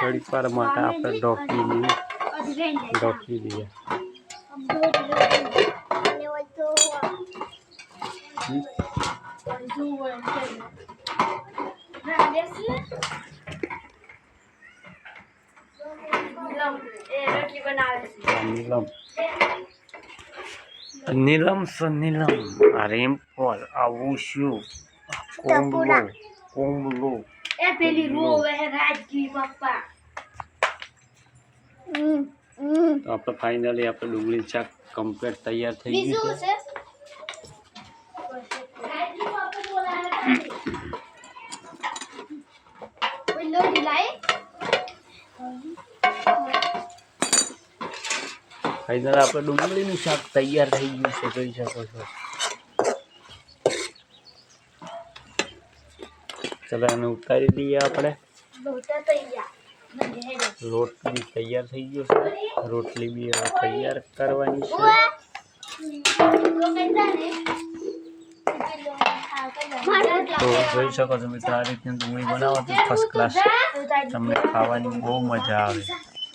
થોડીક વાર માટે આપણે ઢોકી દઈએ ઢોકી દઈએ નીલમ નીલમ સ નીલમ આ રેમ્પોલ આ ઉશ્યુ કોમલો કોમલો એ પેલી રો વહે રાજગી પપ્પા તો આપણે ફાઇનલી આપણે ડુંગળી ચાક કમ્પ્લીટ તૈયાર થઈ ગયું છે બોલાવે भाई जरा आपा डुमडली नु साग तैयार થઈ ગયો છે જોઈ શકો છો ચલા એને ઉતારી દઈએ આપણે બહુત તૈયાર બજે હેલો રોટલી તૈયાર થઈ ગયો છે રોટલી બી તૈયાર કરવાની છે જો કઈ જાને ખાવ કઈ રોટલા જોઈ શકો છો મિત્રા આ રીતે હું બનાવા તો ફર્સ્ટ ક્લાસ છે તમે ખાવાની બહુ મજા આવે